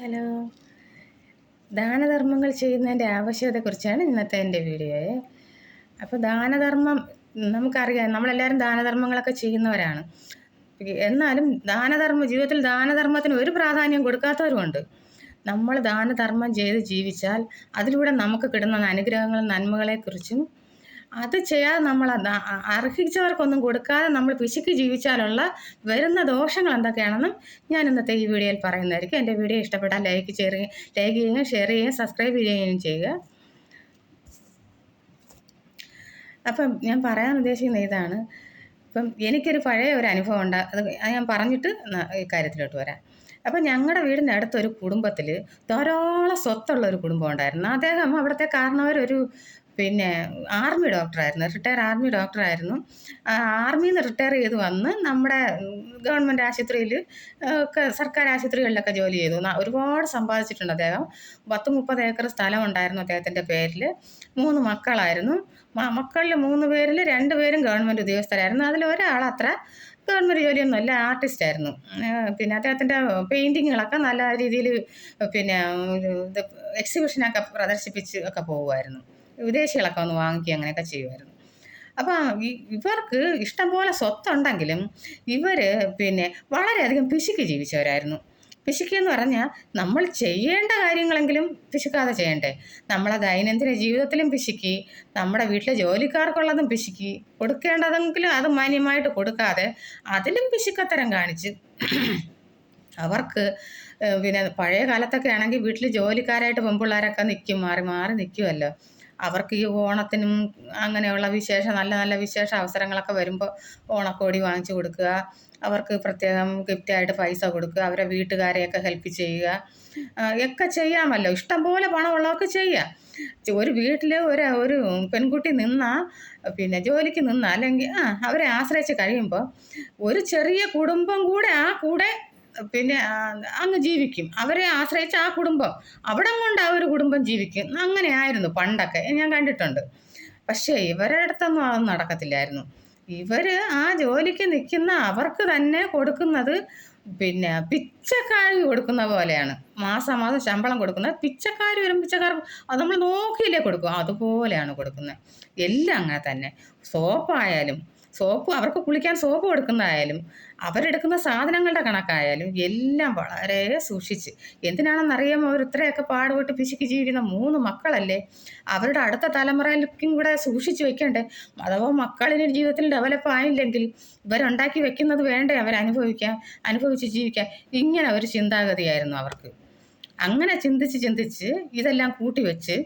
Hello. ദാനധർമ്മങ്ങൾ ചെയ്യുന്നതിന്റെ ആവശ്യകതയെക്കുറിച്ചാണ് ഇന്നത്തെ എന്റെ വീഡിയോ. അപ്പോൾ ദാനധർമ്മം നമുക്കറിയാം നമ്മളെല്ലാവരും ദാനധർമ്മങ്ങളൊക്കെ ചെയ്യുന്നവരാണ്. എന്നാലും ദാനധർമ്മ ജീവിതത്തിൽ ദാനധർമ്മത്തിന് ഒരു പ്രാധാന്യം കൊടുക്കാത്തവരുമുണ്ട്. നമ്മൾ ദാനധർമ്മം ചെയ്ത് ജീവിച്ചാൽ അതിലൂടെ നമുക്ക് കിട്ടുന്ന അനുഗ്രഹങ്ങളും നന്മകളെക്കുറിച്ചും അത് ചെയ്യാതെ നമ്മൾ അർഹിച്ചവർക്കൊന്നും കൊടുക്കാതെ നമ്മൾ പിശുക്ക് ജീവിച്ചാലുള്ള വരുന്ന ദോഷങ്ങൾ എന്തൊക്കെയാണെന്നും ഞാൻ ഇന്നത്തെ ഈ വീഡിയോയിൽ പറയുന്നതായിരിക്കും. എന്റെ വീഡിയോ ഇഷ്ടപ്പെട്ടാൽ ലൈക്ക് ചെയ്യുകയും ലൈക്ക് ചെയ്യുകയും ഷെയർ ചെയ്യുകയും സബ്സ്ക്രൈബ് ചെയ്യുകയും ചെയ്യുക. അപ്പം ഞാൻ പറയാൻ ഉദ്ദേശിക്കുന്ന ഇതാണ്. ഇപ്പം എനിക്കൊരു പഴയ ഒരു അനുഭവം ഉണ്ട്. അത് ഞാൻ പറഞ്ഞിട്ട് ഈ കാര്യത്തിലോട്ട് വരാം. അപ്പം ഞങ്ങളുടെ വീടിന്റെ അടുത്തൊരു കുടുംബത്തിൽ ധാരാളം സ്വത്തുള്ള ഒരു കുടുംബം ഉണ്ടായിരുന്നു. അദ്ദേഹം അവിടുത്തെ കാരണവരൊരു പിന്നെ ആർമി ഡോക്ടറായിരുന്നു റിട്ടയർ ആർമി ഡോക്ടറായിരുന്നു. ആർമിയിൽ നിന്ന് റിട്ടയർ ചെയ്ത് വന്ന് നമ്മുടെ ഗവൺമെന്റ് ആശുപത്രിയിൽ ഒക്കെ സർക്കാർ ആശുപത്രികളിലൊക്കെ ജോലി ചെയ്തു. ഒരുപാട് സമ്പാദിച്ചിട്ടുണ്ട് അദ്ദേഹം. പത്ത് മുപ്പത് ഏക്കർ സ്ഥലം ഉണ്ടായിരുന്നു അദ്ദേഹത്തിന്റെ പേരിൽ. മൂന്ന് മക്കളായിരുന്നു. മക്കളിൽ മൂന്ന് പേരിൽ രണ്ട് പേരും ഗവൺമെന്റ് ഉദ്യോഗസ്ഥരായിരുന്നു. അതിൽ ഒരാൾ അത്ര ഗവൺമെന്റ് ജോലിയൊന്നുമല്ല ആർട്ടിസ്റ്റ് ആയിരുന്നു. പിന്നെ അദ്ദേഹത്തിന്റെ പെയിന്റിങ്ങുകളൊക്കെ നല്ല രീതിയിൽ പിന്നെ എക്സിബിഷനൊക്കെ പ്രദർശിപ്പിച്ച് ഒക്കെ പോകുമായിരുന്നു വിദേശികളൊക്കെ വന്ന് വാങ്ങിക്കുക അങ്ങനെയൊക്കെ ചെയ്യുമായിരുന്നു. അപ്പം ഇവർക്ക് ഇഷ്ടംപോലെ സ്വത്തുണ്ടെങ്കിലും ഇവർ പിന്നെ വളരെയധികം പിശുക്ക് ജീവിച്ചവരായിരുന്നു. പിശുക്ക് എന്ന് പറഞ്ഞാൽ നമ്മൾ ചെയ്യേണ്ട കാര്യങ്ങളെങ്കിലും പിശുക്കാതെ ചെയ്യണ്ടേ. നമ്മളെ ദൈനംദിന ജീവിതത്തിലും പിശുക്കി നമ്മുടെ വീട്ടിലെ ജോലിക്കാർക്കുള്ളതും പിശുക്കി കൊടുക്കേണ്ടതെങ്കിലും അത് മാന്യമായിട്ട് കൊടുക്കാതെ അതിലും പിശുക്കത്തരം കാണിച്ച് അവർക്ക് പിന്നെ പഴയ കാലത്തൊക്കെ ആണെങ്കിൽ വീട്ടിൽ ജോലിക്കാരായിട്ട് പെൺപിള്ളേരൊക്കെ നിൽക്കും മാറി മാറി നിൽക്കുമല്ലോ അവർക്ക് ഈ ഓണത്തിനും അങ്ങനെയുള്ള വിശേഷ നല്ല നല്ല വിശേഷ അവസരങ്ങളൊക്കെ വരുമ്പോൾ ഓണക്കോടി വാങ്ങിച്ചു കൊടുക്കുക. അവർക്ക് പ്രത്യേകം ഗിഫ്റ്റായിട്ട് പൈസ കൊടുക്കുക. അവരെ വീട്ടുകാരെയൊക്കെ ഹെൽപ്പ് ചെയ്യുക. ഒക്കെ ചെയ്യാമല്ലോ. ഇഷ്ടംപോലെ പണമുള്ളവർക്ക് ചെയ്യാം. ഒരു വീട്ടിൽ ഒരു ഒരു പെൺകുട്ടി നിന്നാൽ പിന്നെ ജോലിക്ക് നിന്നാൽ അല്ലെങ്കിൽ ആ അവരെ ആശ്രയിച്ച് കഴിയുമ്പോൾ ഒരു ചെറിയ കുടുംബം കൂടെ ആ കൂടെ പിന്നെ അങ്ങ് ജീവിക്കും. അവരെ ആശ്രയിച്ച് ആ കുടുംബം. അവിടെ കൊണ്ട് ആ ഒരു കുടുംബം ജീവിക്കും. അങ്ങനെ ആയിരുന്നു പണ്ടൊക്കെ. ഞാൻ കണ്ടിട്ടുണ്ട്. പക്ഷേ ഇവരുടെ അടുത്തൊന്നും അതൊന്നും നടക്കത്തില്ലായിരുന്നു. ഇവർ ആ ജോലിക്ക് നിൽക്കുന്ന അവർക്ക് തന്നെ കൊടുക്കുന്നത് പിന്നെ പിച്ചക്കാരി കൊടുക്കുന്ന പോലെയാണ്. മാസം മാസം ശമ്പളം കൊടുക്കുന്നത് പിച്ചക്കാരി വരും പിച്ചക്കാർ അത് നമ്മൾ നോക്കിയില്ലേ കൊടുക്കും അതുപോലെയാണ് കൊടുക്കുന്നത്. എല്ലാം അങ്ങനെ തന്നെ. സോപ്പായാലും സോപ്പ് അവർക്ക് കുളിക്കാൻ സോപ്പ് കൊടുക്കുന്നതായാലും അവരെടുക്കുന്ന സാധനങ്ങളുടെ കണക്കായാലും എല്ലാം വളരെ സൂക്ഷിച്ച്. എന്തിനാണെന്നറിയാമോ? അവർ ഇത്രയൊക്കെ പാടുപെട്ട് പിശുക്കി ജീവിക്കുന്ന മൂന്ന് മക്കളല്ലേ? അവരുടെ അടുത്ത തലമുറയിലേക്കും കൂടെ സൂക്ഷിച്ച് വെക്കണ്ടേ? അഥവാ മക്കളിന് ജീവിതത്തിൽ ഡെവലപ്പ് ആയില്ലെങ്കിൽ ഇവരുണ്ടാക്കി വെക്കുന്നത് വേണ്ടേ? അവരനുഭവിക്കാൻ അനുഭവിച്ച് ജീവിക്കാൻ. ഇങ്ങനെ ഒരു ചിന്താഗതിയായിരുന്നു അവർക്ക്. അങ്ങനെ ചിന്തിച്ച് ചിന്തിച്ച് ഇതെല്ലാം കൂട്ടി വെച്ച്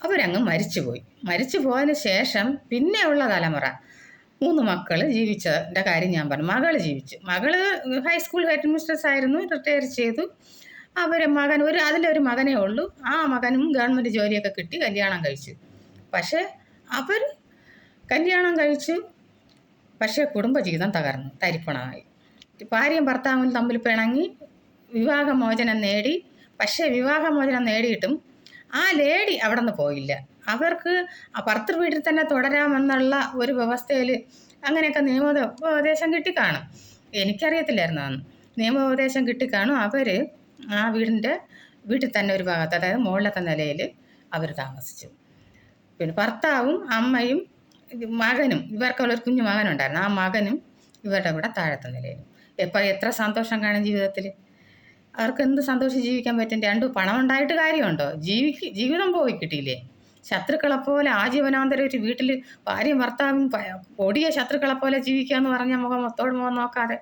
അവരങ്ങ് മരിച്ചുപോയി. മരിച്ചു പോയതിന് ശേഷം പിന്നെയുള്ള തലമുറ മൂന്ന് മക്കൾ ജീവിച്ചതിന്റെ കാര്യം ഞാൻ പറഞ്ഞു. മകൾ ജീവിച്ചു. മകൾ ഹൈസ്കൂൾ ഹെഡ് മിസ്ട്രസ് ആയിരുന്നു. റിട്ടയർ ചെയ്തു. അവർ മകൻ ഒരു അതിലൊരു മകനേ ഉള്ളൂ. ആ മകനും ഗവൺമെന്റ് ജോലിയൊക്കെ കിട്ടി കല്യാണം കഴിച്ചു. പക്ഷേ അവർ കല്യാണം കഴിച്ചു. പക്ഷേ കുടുംബജീവിതം തകർന്നു. തരിപ്പണമായി. ഭാര്യയും ഭർത്താവും തമ്മിൽ പിണങ്ങി. വിവാഹമോചനം നേടി. പക്ഷേ വിവാഹമോചനം നേടിയിട്ടും ആ ലേഡി അവിടെ നിന്ന് പോയില്ല. അവർക്ക് ഭർത്തൃ വീട്ടിൽ തന്നെ തുടരാമെന്നുള്ള ഒരു വ്യവസ്ഥയിൽ അങ്ങനെയൊക്കെ നിയമോപദേശം കിട്ടിക്കാണും. എനിക്കറിയത്തില്ലായിരുന്നു അന്ന്. നിയമോപദേശം കിട്ടിക്കാണും അവർ ആ വീടിന്റെ വീട്ടിൽ തന്നെ ഒരു ഭാഗത്ത് അതായത് മുകളിലത്തെ നിലയിൽ അവർ താമസിച്ചു. പിന്നെ ഭർത്താവും അമ്മയും മകനും ഇവർക്കുള്ള ഒരു കുഞ്ഞു മകനുണ്ടായിരുന്നു. ആ മകനും ഇവരുടെ കൂടെ താഴത്തെ നിലയിലും. എപ്പോൾ എത്ര സന്തോഷം കാണും ജീവിതത്തിൽ. അവർക്ക് എന്ത് സന്തോഷം ജീവിക്കാൻ പറ്റും? രണ്ടു പണം ഉണ്ടായിട്ട് കാര്യമുണ്ടോ? ജീവിക്ക് ജീവിതം പോയി കിട്ടിയില്ലേ? ശത്രുക്കളെ പോലെ ആജീവനാന്തരം ഒരു വീട്ടിൽ ഭാര്യയും ഭർത്താവും ഒടിയ ശത്രുക്കളെ പോലെ ജീവിക്കുക എന്ന് പറഞ്ഞ മുഖം മൊത്തോട് മുഖം നോക്കാതെ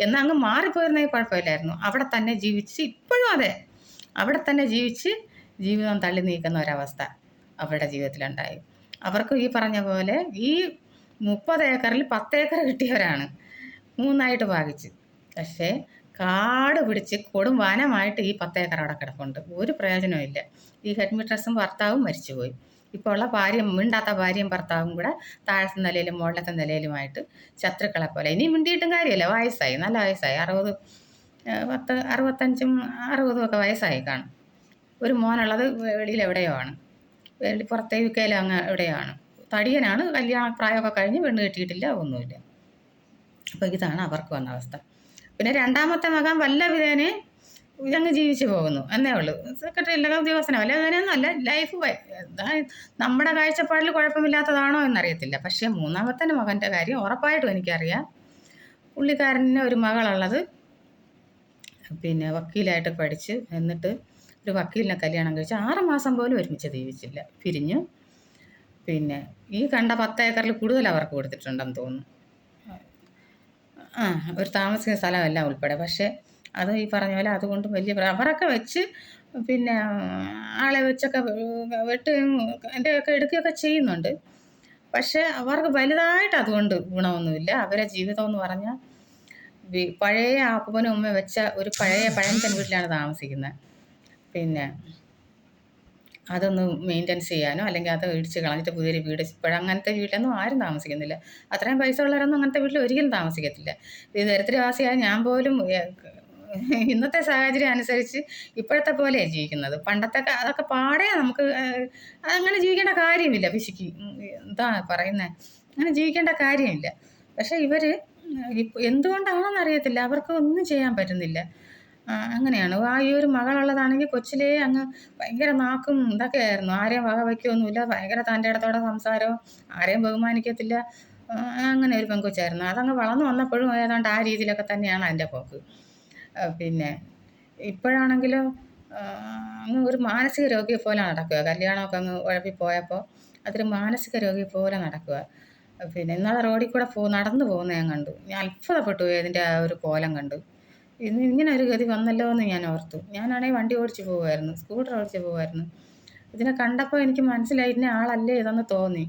എന്നാൽ അങ്ങ് മാറിപ്പോയിരുന്നെങ്കിൽ കുഴപ്പമില്ലായിരുന്നു. അവിടെ തന്നെ ജീവിച്ച് ഇപ്പോഴും അതെ. അവിടെ തന്നെ ജീവിച്ച് ജീവിതം തള്ളി നീക്കുന്ന ഒരവസ്ഥ അവരുടെ ജീവിതത്തിലുണ്ടായി. അവർക്ക് ഈ പറഞ്ഞ പോലെ ഈ മുപ്പത് ഏക്കറിൽ പത്ത് ഏക്കർ കിട്ടിയവരാണ്. മൂന്നായിട്ട് ഭാഗിച്ച്. പക്ഷേ കാട് പിടിച്ച് കൊടും വനമായിട്ട് ഈ പത്ത് ഏക്കർ അവിടെ കിടപ്പുണ്ട്. ഒരു പ്രയോജനവും ഇല്ല. ഈ ഹെഡ് മിസ്ട്രസും ഭർത്താവും മരിച്ചുപോയി. ഇപ്പോൾ ഉള്ള ഭാര്യയും മിണ്ടാത്ത ഭാര്യയും ഭർത്താവും കൂടെ താഴത്തെ നിലയിലും മുകളിലത്തെ നിലയിലുമായിട്ട് ശത്രുക്കളെ പോലെ. ഇനി മിണ്ടിയിട്ടും കാര്യമില്ല. വയസ്സായി. നല്ല വയസ്സായി. അറുപത് പത്ത് അറുപത്തഞ്ചും അറുപതും ഒക്കെ വയസ്സായി കാണും. ഒരു മോനുള്ളത് വെളിയിൽ എവിടെയോ ആണ്. പുറത്തെ യു കെയിലോ അങ്ങ് എവിടെയോ ആണ്. തടിയനാണ്. കല്യാണ പ്രായമൊക്കെ കഴിഞ്ഞ് പെണ്ണ് കെട്ടിയിട്ടില്ല. ഒന്നുമില്ല. അപ്പോൾ ഇതാണ് അവർക്ക് വന്ന അവസ്ഥ. പിന്നെ രണ്ടാമത്തെ മകൻ വല്ല വിധേനെ ഇതങ്ങ് ജീവിച്ചു പോകുന്നു. എന്നേ ഉള്ളൂ. സെക്രട്ടറി ഇല്ല ഉദ്യോഗസ്ഥനോ. അല്ല ലൈഫ് നമ്മുടെ കാഴ്ചപ്പാടിൽ കുഴപ്പമില്ലാത്തതാണോ എന്നറിയത്തില്ല. പക്ഷേ മൂന്നാമത്തെ മകന്റെ കാര്യം ഉറപ്പായിട്ടും എനിക്കറിയാം. പുള്ളിക്കാരന് ഒരു മകളുള്ളത് പിന്നെ വക്കീലായിട്ട് പഠിച്ച് എന്നിട്ട് ഒരു വക്കീലിനെ കല്യാണം കഴിച്ച് ആറ് മാസം പോലും ഒരുമിച്ച് ജീവിച്ചില്ല. പിരിഞ്ഞു. പിന്നെ ഈ കണ്ട പത്ത് ഏക്കറിൽ കൂടുതൽ അവർക്ക് കൊടുത്തിട്ടുണ്ടെന്ന് തോന്നുന്നു. ആ ഒരു താമസിക്കുന്ന സ്ഥലമെല്ലാം ഉൾപ്പെടെ. പക്ഷേ അത് ഈ പറഞ്ഞ പോലെ അതുകൊണ്ട് വലിയ അവരൊക്കെ വെച്ച് പിന്നെ ആളെ വെച്ചൊക്കെ വെട്ടുകയും എന്റെ ഒക്കെ എടുക്കുകയൊക്കെ ചെയ്യുന്നുണ്ട്. പക്ഷേ അവർക്ക് വലുതായിട്ട് അതുകൊണ്ട് ഗുണമൊന്നുമില്ല. അവരെ ജീവിതം എന്ന് പറഞ്ഞാൽ പഴയ അപ്പനും ഉമ്മ വെച്ച ഒരു പഴയ പഴഞ്ചൻ വീട്ടിലാണ് താമസിക്കുന്നത്. പിന്നെ അതൊന്ന് മെയിന്റെനൻസ് ചെയ്യാനോ അല്ലെങ്കിൽ അത് ഇടിച്ച് കളഞ്ഞിട്ട് പുതിയൊരു വീട് ഇപ്പോഴും അങ്ങനത്തെ വീട്ടിലൊന്നും ആരും താമസിക്കുന്നില്ല. അത്രയും പൈസ ഉള്ളവരൊന്നും അങ്ങനത്തെ വീട്ടിൽ ഒരിക്കലും താമസിക്കത്തില്ല. ഇത് ദരിദ്രവാസിയായ ഞാൻ പോലും ഇന്നത്തെ സാഹചര്യം അനുസരിച്ച് ഇപ്പോഴത്തെ പോലെയാണ് ജീവിക്കുന്നത്. പണ്ടത്തെ അതൊക്കെ പാടെ നമുക്ക് അങ്ങനെ ജീവിക്കേണ്ട കാര്യമില്ല പിശുക്ക്. എന്താ പറയുന്നത് അങ്ങനെ ജീവിക്കേണ്ട കാര്യമില്ല. പക്ഷേ ഇവർ എന്തുകൊണ്ടാണെന്ന് അറിയത്തില്ല അവർക്ക് ഒന്നും ചെയ്യാൻ പറ്റുന്നില്ല. അങ്ങനെയാണ്. ആ ഈ ഒരു മകളുള്ളതാണെങ്കിൽ കൊച്ചിലേ അങ്ങ് ഭയങ്കര നാക്കും ഇതൊക്കെ ആയിരുന്നു ആരെയും വക വയ്ക്കുകയൊന്നുമില്ല ഭയങ്കര തന്റെ ഇടത്തോടെ സംസാരവും ആരെയും ബഹുമാനിക്കത്തില്ല. അങ്ങനെ ഒരു പെൺകൊച്ചായിരുന്നു. അതങ്ങ് വളർന്നു വന്നപ്പോഴും ഏതാണ്ട് ആ രീതിയിലൊക്കെ തന്നെയാണ് അതിന്റെ പോക്ക്. പിന്നെ ഇപ്പോഴാണെങ്കിലോ അങ്ങ് ഒരു മാനസിക രോഗിയെ പോലെ നടക്കുക. കല്യാണമൊക്കെ അങ്ങ് ഉഴപ്പിപ്പോയപ്പോൾ അതൊരു മാനസിക രോഗിയെ പോലെ നടക്കുക. പിന്നെ ഇന്നാളെ റോഡിൽ കൂടെ പോ നടന്നു പോകുന്ന ഞാൻ കണ്ടു. ഞാൻ അത്ഭുതപ്പെട്ടു പോയി അതിന്റെ ആ ഒരു കോലം കണ്ടു. ഇന്ന് ഇങ്ങനെ ഒരു ഗതി വന്നല്ലോ എന്ന് ഞാൻ ഓർത്തു. ഞാനാണെങ്കിൽ വണ്ടി ഓടിച്ച് പോകുമായിരുന്നു സ്കൂട്ടർ ഓടിച്ച് പോകുമായിരുന്നു ഇതിനെ കണ്ടപ്പോൾ എനിക്ക് മനസ്സിലായി ഇന്ന ആളല്ലേ ഇതെന്ന് തോന്നി.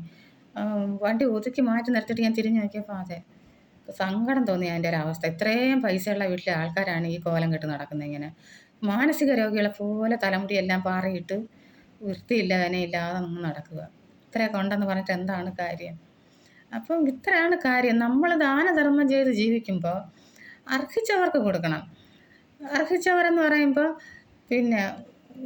വണ്ടി ഒതുക്കി മാറ്റി നിർത്തിയിട്ട് ഞാൻ തിരിഞ്ഞു നോക്കിയപ്പോൾ അതെ സങ്കടം തോന്നി അതിന്റെ ഒരു അവസ്ഥ. ഇത്രയും പൈസയുള്ള വീട്ടിലെ ആൾക്കാരാണ് ഈ കോലം കെട്ട് നടക്കുന്നത് ഇങ്ങനെ. മാനസിക രോഗികളെ പോലെ തലമുടിയെല്ലാം പാറിയിട്ട് വൃത്തിയില്ല ഇല്ലാതെ അങ്ങ് നടക്കുക. ഇത്രയൊക്കെ ഉണ്ടെന്ന് പറഞ്ഞിട്ട് എന്താണ് കാര്യം? അപ്പം ഇത്രയാണ് കാര്യം. നമ്മൾ ദാനധർമ്മം ചെയ്ത് ജീവിക്കുമ്പോൾ അർഹിച്ചവർക്ക് കൊടുക്കണം. അർഹിച്ചവരെന്ന് പറയുമ്പോൾ പിന്നെ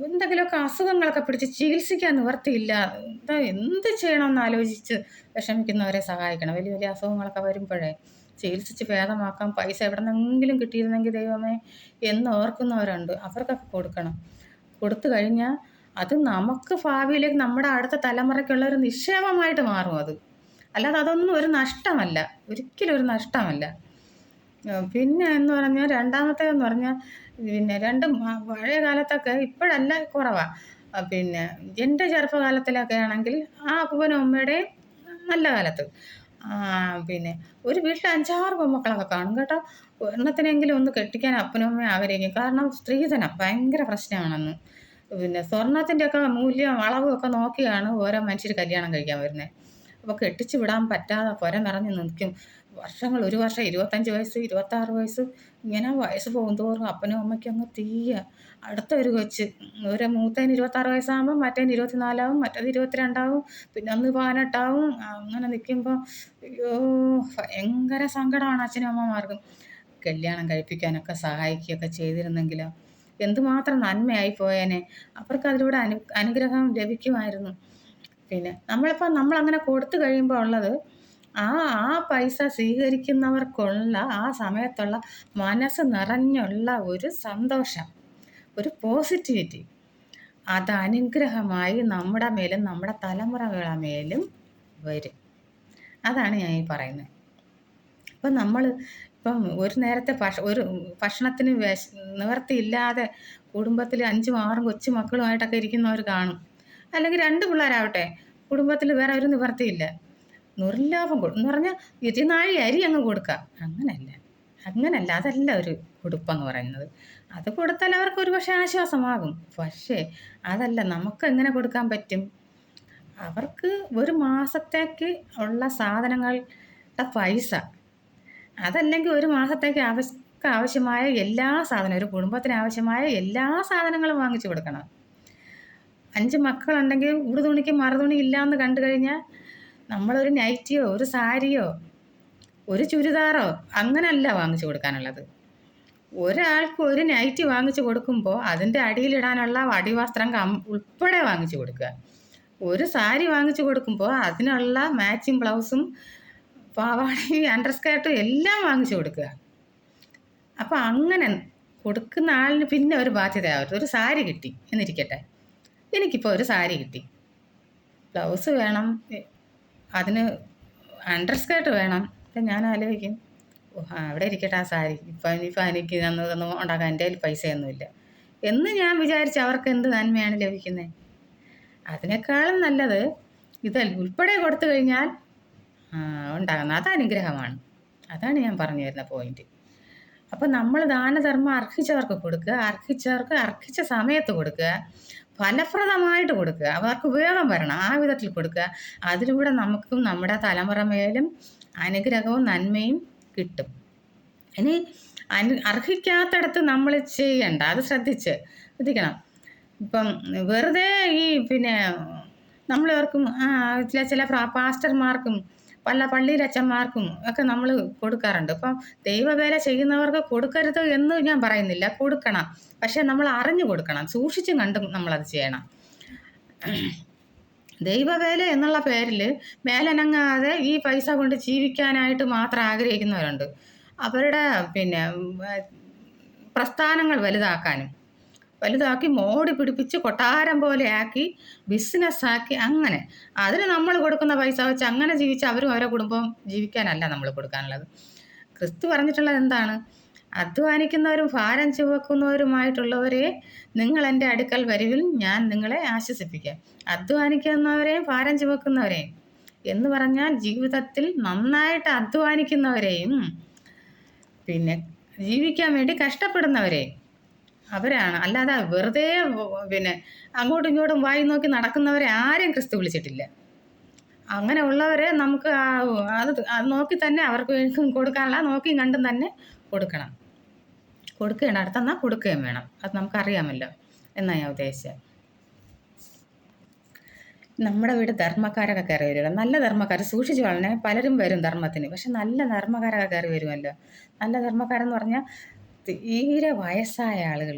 എന്തെങ്കിലുമൊക്കെ അസുഖങ്ങളൊക്കെ പിടിച്ച് ചികിത്സിക്കാൻ നിവർത്തിയില്ല എന്താ എന്ത് ചെയ്യണമെന്ന് ആലോചിച്ച് വിഷമിക്കുന്നവരെ സഹായിക്കണം. വലിയ വലിയ അസുഖങ്ങളൊക്കെ വരുമ്പോഴേ ചികിത്സിച്ച് ഭേദമാക്കാൻ പൈസ എവിടെ നിന്നെങ്കിലും കിട്ടിയിരുന്നെങ്കിൽ ദൈവമേ എന്ന് ഓർക്കുന്നവരുണ്ട്. അവർക്കൊക്കെ കൊടുക്കണം. കൊടുത്തു കഴിഞ്ഞാൽ അത് നമുക്ക് ഭാവിയിലേക്ക് നമ്മുടെ അടുത്ത തലമുറയ്ക്കുള്ള ഒരു നിക്ഷേപമായിട്ട് മാറും അത്. അല്ലാതെ അതൊന്നും ഒരു നഷ്ടമല്ല. ഒരിക്കലും ഒരു നഷ്ടമല്ല. പിന്നെ എന്ന് പറഞ്ഞാൽ രണ്ടാമത്തേതെന്ന് പറഞ്ഞാൽ പിന്നെ രണ്ടും പഴയ കാലത്തൊക്കെ ഇപ്പോഴല്ല കുറവാണ് പിന്നെ എന്റെ ചെറുപ്പകാലത്തിലൊക്കെ ആണെങ്കിൽ ആ അപ്പനും അമ്മയുടെയും നല്ല കാലത്ത്. പിന്നെ ഒരു വീട്ടിൽ അഞ്ചാറ് പൊമ്മക്കളൊക്കെ കാണും കേട്ടോ. ഒരെണ്ണത്തിനെങ്കിലും ഒന്ന് കെട്ടിക്കാൻ അപ്പനും അമ്മയും ആഗ്രഹിക്കും. കാരണം സ്ത്രീധനം ഭയങ്കര പ്രശ്നമാണെന്ന്. പിന്നെ സ്വർണത്തിന്റെയൊക്കെ മൂല്യം അളവും ഒക്കെ നോക്കിയാണ് ഓരോ മനുഷ്യർ കല്യാണം കഴിക്കാൻ വരുന്നത് അപ്പോൾ കെട്ടിച്ചു വിടാൻ പറ്റാതെ പുര നിറഞ്ഞു നിൽക്കും. വർഷങ്ങൾ ഒരു വർഷം ഇരുപത്തഞ്ച് വയസ്സ് ഇരുപത്താറ് വയസ്സ് ഇങ്ങനെ വയസ്സ് പോകുന്തോറും അപ്പനും അമ്മയ്ക്കും അങ്ങ് തീയ. അടുത്ത ഒരു കൊച്ച് ഒരു മൂത്തേന് ഇരുപത്താറ് വയസ്സാകുമ്പോൾ മറ്റേന് ഇരുപത്തിനാലാവും മറ്റേത് ഇരുപത്തിരണ്ടാവും പിന്നെ ഒന്ന് പതിനെട്ടാവും. അങ്ങനെ നിൽക്കുമ്പോൾ അയ്യോ ഭയങ്കര സങ്കടമാണ് അച്ഛനും അമ്മമാർക്കും. കല്യാണം കഴിപ്പിക്കാനൊക്കെ സഹായിക്കുകയൊക്കെ ചെയ്തിരുന്നെങ്കിലോ? എന്തുമാത്രം നന്മയായി പോയേനെ. അവർക്ക് അതിലൂടെ അനു അനുഗ്രഹം ലഭിക്കുമായിരുന്നു. പിന്നെ നമ്മളിപ്പോൾ നമ്മളങ്ങനെ കൊടുത്തു കഴിയുമ്പോൾ ഉള്ളത് ആ ആ പൈസ സ്വീകരിക്കുന്നവർക്കുള്ള ആ സമയത്തുള്ള മനസ്സ് നിറഞ്ഞുള്ള ഒരു സന്തോഷം ഒരു പോസിറ്റിവിറ്റി. അത് അനുഗ്രഹമായി നമ്മുടെ മേലും നമ്മുടെ തലമുറകളുടെ മേലും വരും. അതാണ് ഞാൻ ഈ പറയുന്നത്. ഇപ്പം നമ്മൾ ഇപ്പം ഒരു നേരത്തെ ഭക്ഷ ഒരു ഭക്ഷണത്തിന് വിശ നിവർത്തിയില്ലാതെ കുടുംബത്തിൽ അഞ്ചും ആറും കൊച്ചു മക്കളുമായിട്ടൊക്കെ ഇരിക്കുന്നവർ കാണും. അല്ലെങ്കിൽ രണ്ട് പിള്ളേരാവട്ടെ കുടുംബത്തിൽ വേറെ ഒരു നിവർത്തിയില്ല. നിർലാഭം കൊടുക്കും എന്ന് പറഞ്ഞാൽ ഇതിനാഴി അരി അങ്ങ് കൊടുക്കാം. അങ്ങനല്ല. അങ്ങനല്ല അതല്ല ഒരു കുടുംബം പറയുന്നത്. അത് കൊടുത്താൽ അവർക്ക് ഒരു പക്ഷേ ആശ്വാസമാകും. പക്ഷേ അതല്ല നമുക്ക് എങ്ങനെ കൊടുക്കാൻ പറ്റും? അവർക്ക് ഒരു മാസത്തേക്ക് ഉള്ള സാധനങ്ങളുടെ പൈസ അതല്ലെങ്കിൽ ഒരു മാസത്തേക്ക് ആവശ്യ ആവശ്യമായ എല്ലാ സാധനവും ഒരു കുടുംബത്തിന് ആവശ്യമായ എല്ലാ സാധനങ്ങളും വാങ്ങിച്ചു കൊടുക്കണം. അഞ്ച് മക്കളുണ്ടെങ്കിൽ ഉടുതുണിക്ക് മറുതുണി ഇല്ലയെന്ന് കണ്ടു കഴിഞ്ഞാൽ നമ്മളൊരു നൈറ്റിയോ ഒരു സാരിയോ ഒരു ചുരിദാറോ അങ്ങനല്ല വാങ്ങിച്ചു കൊടുക്കാനുള്ളത്. ഒരാൾക്ക് ഒരു നൈറ്റി വാങ്ങിച്ചു കൊടുക്കുമ്പോൾ അതിന്റെ അടിയിലിടാനുള്ള അടിവസ്ത്രം കം ഉൾപ്പെടെ വാങ്ങിച്ചു കൊടുക്കുക. ഒരു സാരി വാങ്ങിച്ചു കൊടുക്കുമ്പോൾ അതിനുള്ള മാച്ചിങ് ബ്ലൗസും പാവാടയും അണ്ടർസ്കേർട്ടും എല്ലാം വാങ്ങിച്ചു കൊടുക്കുക. അപ്പോൾ അങ്ങനെ കൊടുക്കുന്ന ആളിന് പിന്നെ ഒരു ബാധ്യതയാവരുത്. ഒരു സാരി കിട്ടി എന്നിരിക്കട്ടെ. എനിക്കിപ്പോൾ ഒരു സാരി കിട്ടി. ബ്ലൗസ് വേണം. അതിന് അണ്ടർ സ്കേർട്ട് വേണം. അപ്പം ഞാൻ ആലോചിക്കും. അവിടെ ഇരിക്കട്ടെ ആ സാരി. ഇപ്പം ഇനിയിപ്പോൾ എനിക്ക് തന്നതൊന്നും ഉണ്ടാക്കാൻ എന്റെ കയ്യിൽ പൈസയൊന്നുമില്ല എന്ന് ഞാൻ വിചാരിച്ച് അവർക്ക് എന്ത് നന്മയാണ് ലഭിക്കുന്നത് അതിനേക്കാളും നല്ലത് ഇത് ഉൾപ്പെടെ കൊടുത്തു കഴിഞ്ഞാൽ ഉണ്ടാകുന്ന അത് അനുഗ്രഹമാണ്. അതാണ് ഞാൻ പറഞ്ഞു വരുന്ന പോയിന്റ് അപ്പം നമ്മൾ ദാനധർമ്മം അർഹിച്ചവർക്ക് കൊടുക്കുക അർഹിച്ചവർക്ക് അർഹിച്ച സമയത്ത് കൊടുക്കുക. ഫലപ്രദമായിട്ട് കൊടുക്കുക. അവർക്ക് ഉപയോഗം വരണം. ആ വിധത്തിൽ കൊടുക്കുക. അതിലൂടെ നമുക്കും നമ്മുടെ തലമുറ മേലും അനുഗ്രഹവും നന്മയും കിട്ടും. ഇനി അനു അർഹിക്കാത്തടത്ത് നമ്മൾ ചെയ്യണ്ട. അത് ശ്രദ്ധിച്ച് ശ്രദ്ധിക്കണം. ഇപ്പം വെറുതെ ഈ പിന്നെ നമ്മളവർക്കും ചില ചില പാസ്റ്റർമാർക്കും പല പള്ളിയിലച്ചന്മാർക്കും ഒക്കെ നമ്മൾ കൊടുക്കാറുണ്ട്. ഇപ്പം ദൈവവേല ചെയ്യുന്നവർക്ക് കൊടുക്കരുത് എന്ന് ഞാൻ പറയുന്നില്ല. കൊടുക്കണം. പക്ഷെ നമ്മൾ അറിഞ്ഞു കൊടുക്കണം. സൂക്ഷിച്ചും കണ്ടും നമ്മളത് ചെയ്യണം. ദൈവവേല എന്നുള്ള പേരിൽ മേലനങ്ങാതെ ഈ പൈസ കൊണ്ട് ജീവിക്കാനായിട്ട് മാത്രം ആഗ്രഹിക്കുന്നവരുണ്ട്. അവരുടെ പിന്നെ പ്രസ്ഥാനങ്ങൾ വലുതാക്കാനും വലുതാക്കി മോടി പിടിപ്പിച്ച് കൊട്ടാരം പോലെ ആക്കി ബിസിനസ്സാക്കി അങ്ങനെ. അതിന് നമ്മൾ കൊടുക്കുന്ന പൈസ വെച്ച് അങ്ങനെ ജീവിച്ച് അവരും അവരുടെ കുടുംബം ജീവിക്കാനല്ല നമ്മൾ കൊടുക്കാനുള്ളത്. ക്രിസ്തു പറഞ്ഞിട്ടുള്ളത് എന്താണ്? അധ്വാനിക്കുന്നവരും ഭാരം ചുവക്കുന്നവരുമായിട്ടുള്ളവരെ നിങ്ങൾ എന്റെ അടുക്കൽ വരുവിൽ ഞാൻ നിങ്ങളെ ആശ്വസിപ്പിക്കാം. അധ്വാനിക്കുന്നവരെയും ഭാരം ചുവക്കുന്നവരെയും. എന്ന് പറഞ്ഞാൽ ജീവിതത്തിൽ നന്നായിട്ട് അധ്വാനിക്കുന്നവരെയും പിന്നെ ജീവിക്കാൻ വേണ്ടി കഷ്ടപ്പെടുന്നവരെയും. അവരാണ്. അല്ലാതെ വെറുതെ പിന്നെ അങ്ങോട്ടും ഇങ്ങോട്ടും വായി നോക്കി നടക്കുന്നവരെ ആരെയും ക്രിസ്തു വിളിച്ചിട്ടില്ല. അങ്ങനെ ഉള്ളവരെ നമുക്ക് അത് അത് നോക്കി തന്നെ അവർക്ക് കൊടുക്കാനുള്ള നോക്കി കണ്ടും തന്നെ കൊടുക്കണം. കൊടുക്കുകയാണ്. അടുത്തെന്നാൽ കൊടുക്കുകയും വേണം. അത് നമുക്കറിയാമല്ലോ. എന്നാണ് ഞാൻ ഉദ്ദേശിച്ചത്. നമ്മുടെ വീട് ധർമ്മക്കാരൊക്കെ കയറി വരുമല്ലോ. നല്ല ധർമ്മക്കാർ സൂക്ഷിച്ചു വളരണേ പലരും വരും ധർമ്മത്തിന്. പക്ഷെ നല്ല ധർമ്മക്കാരൊക്കെ കയറി വരുമല്ലോ. നല്ല ധർമ്മക്കാരെന്ന് പറഞ്ഞാൽ തീരെ വയസ്സായ ആളുകൾ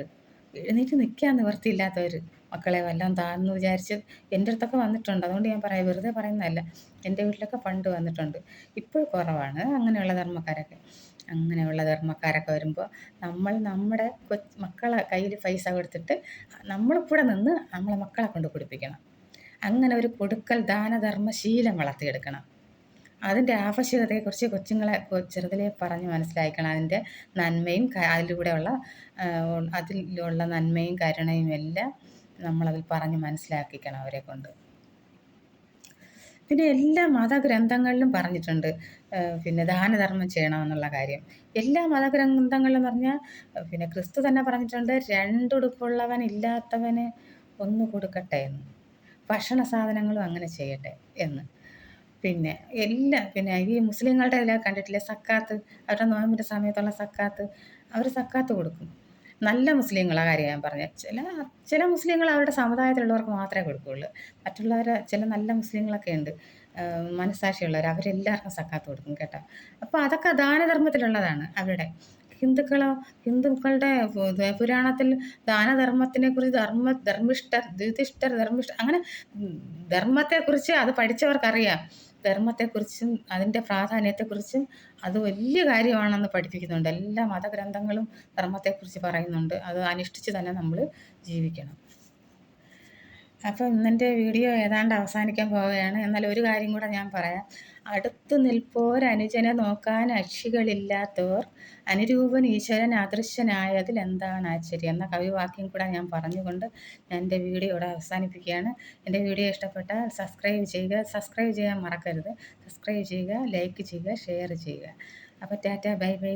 എഴുന്നേറ്റ് നിൽക്കാൻ നിവർത്തിയില്ലാത്തവർ മക്കളെ വല്ലതും താന്ന് വിചാരിച്ച് എന്റെ അടുത്തൊക്കെ വന്നിട്ടുണ്ട്. അതുകൊണ്ട് ഞാൻ പറയാം വെറുതെ പറയുന്നതല്ല. എന്റെ വീട്ടിലൊക്കെ പണ്ട് വന്നിട്ടുണ്ട്. ഇപ്പോൾ കുറവാണ്. അങ്ങനെയുള്ള ധർമ്മക്കാരൊക്കെ. അങ്ങനെയുള്ള ധർമ്മക്കാരൊക്കെ വരുമ്പോൾ നമ്മൾ നമ്മുടെ മക്കളെ കയ്യിൽ പൈസ കൊടുത്തിട്ട് നമ്മളിവിടെ നിന്ന് നമ്മളെ മക്കളെ കൊണ്ട് കുടിപ്പിക്കണം. അങ്ങനെ ഒരു കൊടുക്കൽ ദാനധർമ്മ ശീലം വളർത്തിയെടുക്കണം. അതിന്റെ ആവശ്യകതയെക്കുറിച്ച് കൊച്ചുങ്ങളെ ചെറുതിലെ പറഞ്ഞ് മനസ്സിലാക്കണം അതിന്റെ നന്മയും അതിലൂടെയുള്ള അതിലുള്ള നന്മയും കരുണയും എല്ലാം നമ്മളതിൽ പറഞ്ഞ് മനസ്സിലാക്കിക്കണം അവരെ കൊണ്ട്. പിന്നെ എല്ലാ മതഗ്രന്ഥങ്ങളിലും പറഞ്ഞിട്ടുണ്ട് പിന്നെ ദാനധർമ്മം ചെയ്യണമെന്നുള്ള കാര്യം. എല്ലാ മതഗ്രന്ഥങ്ങളിലും പറഞ്ഞാൽ പിന്നെ ക്രിസ്തു തന്നെ പറഞ്ഞിട്ടുണ്ട് രണ്ടുടുപ്പുള്ളവൻ ഇല്ലാത്തവന് ഒന്ന് കൊടുക്കട്ടെ എന്ന്. ഭക്ഷണ സാധനങ്ങളും അങ്ങനെ ചെയ്യട്ടെ എന്ന്. പിന്നെ എല്ലാ പിന്നെ ഈ മുസ്ലിങ്ങളുടെ എല്ലാം കണ്ടിട്ടില്ല? സക്കാത്ത്. അവരുടെ നോയമ്പിന്റെ സമയത്തുള്ള സക്കാത്ത്. അവർ സക്കാത്ത് കൊടുക്കും. നല്ല മുസ്ലിങ്ങളെ കാര്യം ഞാൻ പറഞ്ഞത് ചില ചില മുസ്ലിങ്ങൾ അവരുടെ സമുദായത്തിലുള്ളവർക്ക് മാത്രമേ കൊടുക്കുകയുള്ളൂ മറ്റുള്ളവർ ചില നല്ല മുസ്ലിങ്ങളൊക്കെ ഉണ്ട്. മനസ്സാക്ഷിയുള്ളവർ അവരെല്ലാവർക്കും സക്കാത്ത് കൊടുക്കും കേട്ടോ. അപ്പോൾ അതൊക്കെ ദാനധർമ്മത്തിലുള്ളതാണ് അവരുടെ. ഹിന്ദുക്കളോ ഹിന്ദുക്കളുടെ പുരാണത്തിൽ ദാനധർമ്മത്തിനെ കുറിച്ച് ധർമ്മ ധർമ്മിഷ്ഠർ ദ്വിതിഷ്ഠർ ധർമ്മിഷ്ഠർ അങ്ങനെ ധർമ്മത്തെക്കുറിച്ച് അത് പഠിച്ചവർക്കറിയാം. ധർമ്മത്തെക്കുറിച്ചും അതിന്റെ പ്രാധാന്യത്തെക്കുറിച്ചും അത് വലിയ കാര്യമാണെന്ന് പഠിപ്പിക്കുന്നുണ്ട്. എല്ലാ മതഗ്രന്ഥങ്ങളും ധർമ്മത്തെക്കുറിച്ച് പറയുന്നുണ്ട്. അത് അനുഷ്ഠിച്ച് തന്നെ നമ്മൾ ജീവിക്കണം. അപ്പോൾ ഇന്നെന്റെ വീഡിയോ ഏതാണ്ട് അവസാനിക്കാൻ പോവുകയാണ്. എന്നാൽ ഒരു കാര്യം കൂടെ ഞാൻ പറയാം. അടുത്ത് നിൽപ്പോർ അനുജനെ നോക്കാൻ അക്ഷികളില്ലാത്തവർ അനുരൂപൻ ഈശ്വരൻ അദൃശ്യനായതിൽ എന്താണ് ആശ്ചര്യം? എന്ന കവിവാക്യം കൂടെ ഞാൻ പറഞ്ഞുകൊണ്ട് ഞാൻ എന്റെ വീഡിയോ ഇവിടെ അവസാനിപ്പിക്കുകയാണ്. എന്റെ വീഡിയോ ഇഷ്ടപ്പെട്ടാൽ സബ്സ്ക്രൈബ് ചെയ്യുക. സബ്സ്ക്രൈബ് ചെയ്യാൻ മറക്കരുത്. സബ്സ്ക്രൈബ് ചെയ്യുക ലൈക്ക് ചെയ്യുക ഷെയർ ചെയ്യുക. അപ്പോൾ ടാറ്റ ബൈ ബൈ